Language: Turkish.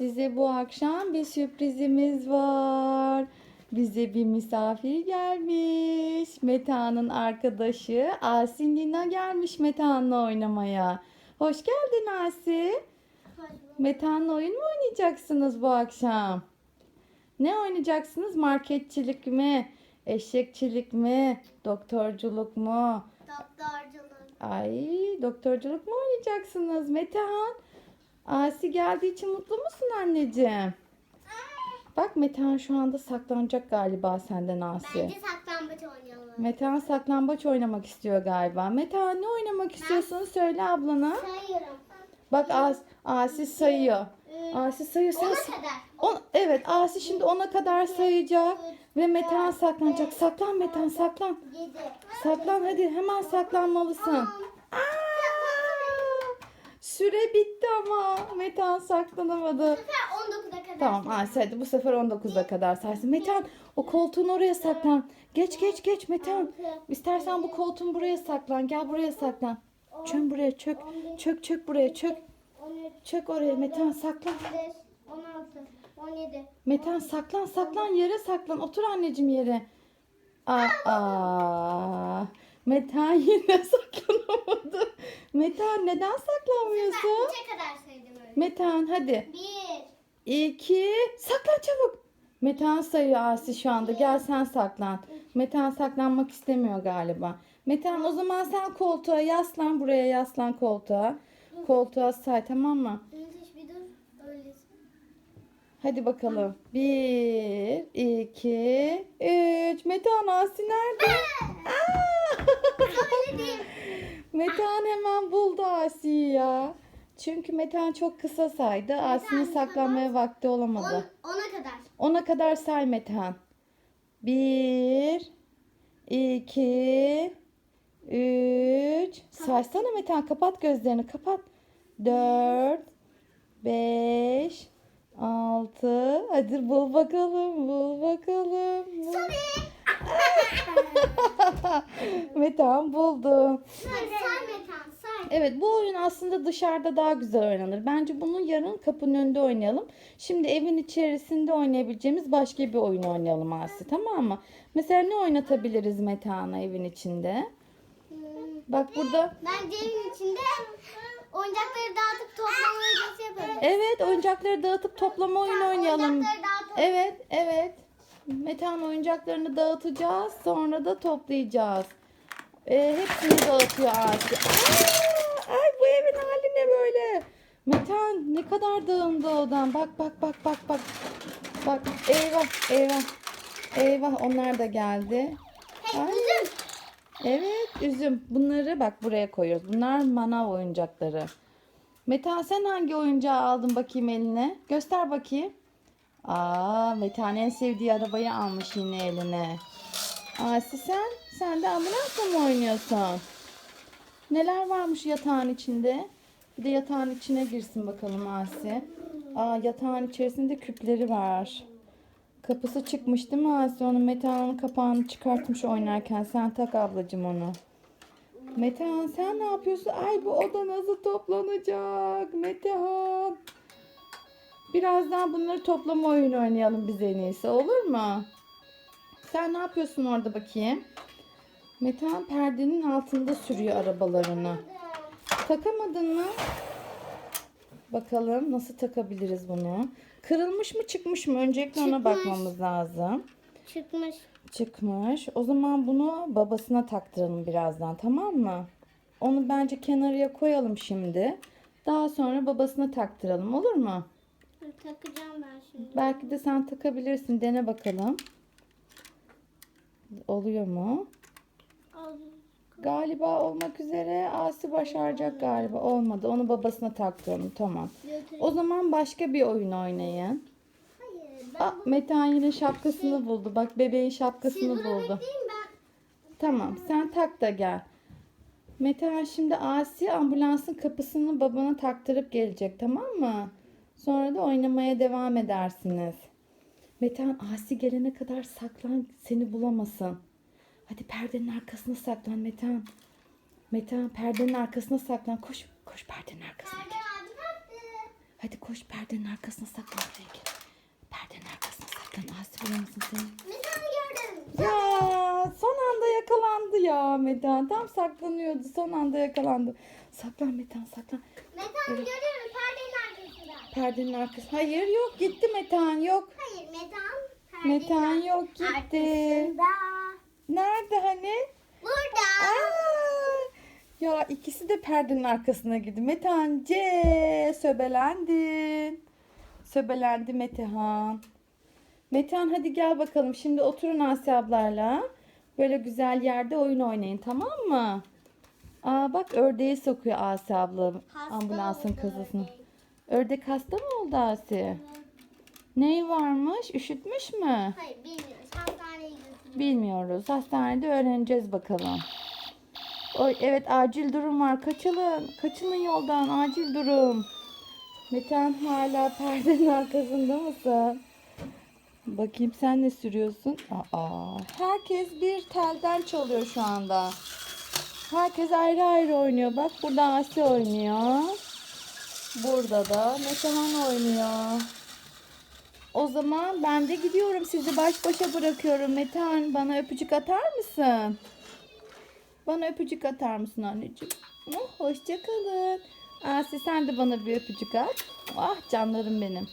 Size bu akşam bir sürprizimiz var. Bize bir misafir gelmiş. Meta'nın arkadaşı Asin Lina gelmiş Meta'nınla oynamaya. Hoş geldin Asi. Meta'nınla oyun mu oynayacaksınız bu akşam? Ne oynayacaksınız? Marketçilik mi? Eşekçilik mi? Doktorculuk mu? Doktorculuk. Ay doktorculuk mu oynayacaksınız Metehan? Asi geldiği için mutlu musun anneciğim? Bak Metehan şu anda saklanacak galiba senden Asi. Bence saklambaç oynayalım. Metehan saklambaç oynamak istiyor galiba. Metehan ne oynamak istiyorsun? Söyle ablana. Sayıyorum. Bak As Asi sayıyor. Asi sayıyor. Sen Ona sa- kadar. On, evet Asi şimdi ona kadar sayacak. Ve Metehan saklanacak. Saklan Metehan saklan. Yedi. Saklan hadi hemen saklanmalısın. Aa! Süre bitti ama Metehan saklanamadı. Bu sefer 19'a kadar. Tamam Asi hadi bu sefer 19'a kadar saysın. Metehan o koltuğun oraya saklan. Geç geç geç Metehan. İstersen bu koltuğun buraya saklan. Gel buraya saklan. Çön buraya çök. Çök çök buraya çök. 13, Çök oraya Metehan saklan. 15, 16, 17. Metehan saklan saklan yere saklan. Otur anneciğim yere. Aa, Metehan yine saklanamadı. Metehan neden saklanmıyorsun? 3'e kadar saydım öyle. Metehan hadi. 1, İki. Saklan çabuk. Metehan sayıyor Asi şu anda. Gel sen saklan. Metehan saklanmak istemiyor galiba. Metehan o zaman sen koltuğa yaslan. Buraya yaslan koltuğa. Koltuğa say tamam mı? Bir dur. Hadi bakalım. Bir, iki, üç. Metehan Asi nerede? Aa! Söyledim. Metehan hemen buldu Asi'yi ya. Çünkü Metehan çok kısa saydı. Asi'nin saklanmaya vakti 10, olamadı. 10'a kadar. Ona kadar say Metehan. Bir, iki, üç. Saysana Metehan. Kapat gözlerini. Kapat. Dört, beş, altı. Hadi bul bakalım. Bul bakalım. Bul. Metehan buldu. Say, say Metan, say. Evet bu oyun aslında dışarıda daha güzel oynanır. Bence bunu yarın kapının önünde oynayalım. Şimdi evin içerisinde oynayabileceğimiz başka bir oyun oynayalım Asi tamam mı? Mesela ne oynatabiliriz Metehan'a evin içinde? Hmm, Bak burada Bence evin içinde oyuncakları dağıtıp toplama videosu yaparız. evet oyuncakları dağıtıp toplama oyunu oynayalım. Evet evet. Metehan oyuncaklarını dağıtacağız sonra da toplayacağız. Ee, hepsini dağıtıyor Asi. Ay bu evin hali ne böyle? Metehan ne kadar dağındı odan. Bak bak bak bak bak. Bak eyvah eyvah. Eyvah onlar da geldi. Hey, Ay. üzüm. Evet üzüm. Bunları bak buraya koyuyoruz. Bunlar manav oyuncakları. Metehan sen hangi oyuncağı aldın bakayım eline? Göster bakayım. Aa Metehan sevdiği arabayı almış yine eline. Asi sen? Sen de ambulansla mı oynuyorsun? Neler varmış yatağın içinde? Bir de yatağın içine girsin bakalım Asi. Aa yatağın içerisinde küpleri var. Kapısı çıkmış değil mi Asi? Onun Metehan'ın kapağını çıkartmış oynarken. Sen tak ablacığım onu. Metehan sen ne yapıyorsun? Ay bu oda nasıl toplanacak? Metehan. Birazdan bunları toplama oyunu oynayalım biz en iyisi. Olur mu? Sen ne yapıyorsun orada bakayım? Metehan perdenin altında sürüyor arabalarını. Takamadın mı? Bakalım nasıl takabiliriz bunu. Kırılmış mı çıkmış mı? Öncelikle ona Çıkmış. bakmamız lazım. Çıkmış. Çıkmış. O zaman bunu babasına taktıralım birazdan tamam mı? Onu bence kenarıya koyalım şimdi. Daha sonra babasına taktıralım olur mu? Takacağım ben şimdi. Belki de sen takabilirsin. Dene bakalım. Oluyor mu? Galiba olmak üzere. Asi başaracak galiba. Olmadı. Onu babasına taktıralım. Tamam. O zaman başka bir oyun oynayın. Hayır. Ben Aa, Metehan yine şapkasını buldu. Bak bebeğin şapkasını Siz buldu. ben. Tamam sen tak da gel. Metehan şimdi Asi ambulansın kapısını babana taktırıp gelecek tamam mı? Sonra da oynamaya devam edersiniz. Metehan Asi gelene kadar saklan seni bulamasın. Hadi perdenin arkasına saklan Metehan. Metehan perdenin arkasına saklan. Koş koş perdenin arkasına. Taktı. Hadi koş perdenin arkasına saklan buraya gel. Perdenin arkasına saklan. Asi bulamazsın seni. Ya son anda yakalandı ya Metan. Tam saklanıyordu. Son anda yakalandı. Saklan Metan saklan. Metan'ı görüyorum perdenin arkası. Hayır yok gitti Metan yok. Hayır Metan. perdenin Metan yok gitti. Arkasında. Nerede hani? Burada. Aa, ya ikisi de perdenin arkasına girdi. Metehan C söbelendin. Söbelendi Metehan. Metehan hadi gel bakalım. Şimdi oturun Asya ablarla. Böyle güzel yerde oyun oynayın tamam mı? Aa bak ördeği sokuyor Asya abla Hasta ambulansın oldu kızısını. ördek. Ördek hasta mı oldu Asya? Neyi varmış? Üşütmüş mü? Hayır bilmiyoruz. Hastaneye götürüyoruz. Bilmiyoruz. Hastanede öğreneceğiz bakalım. Oy evet acil durum var. Kaçılın. Kaçılın yoldan. Acil durum. Metan hala perdenin arkasında mısın? Bakayım sen ne sürüyorsun? Aa, herkes bir telden çalıyor şu anda. Herkes ayrı ayrı oynuyor. Bak burada Asya oynuyor. Burada da Metehan oynuyor. O zaman ben de gidiyorum. Sizi baş başa bırakıyorum. Metehan bana öpücük atar mısın? Bana öpücük atar mısın anneciğim? Oh, hoşça kalın. Asi sen de bana bir öpücük at. Ah canlarım benim.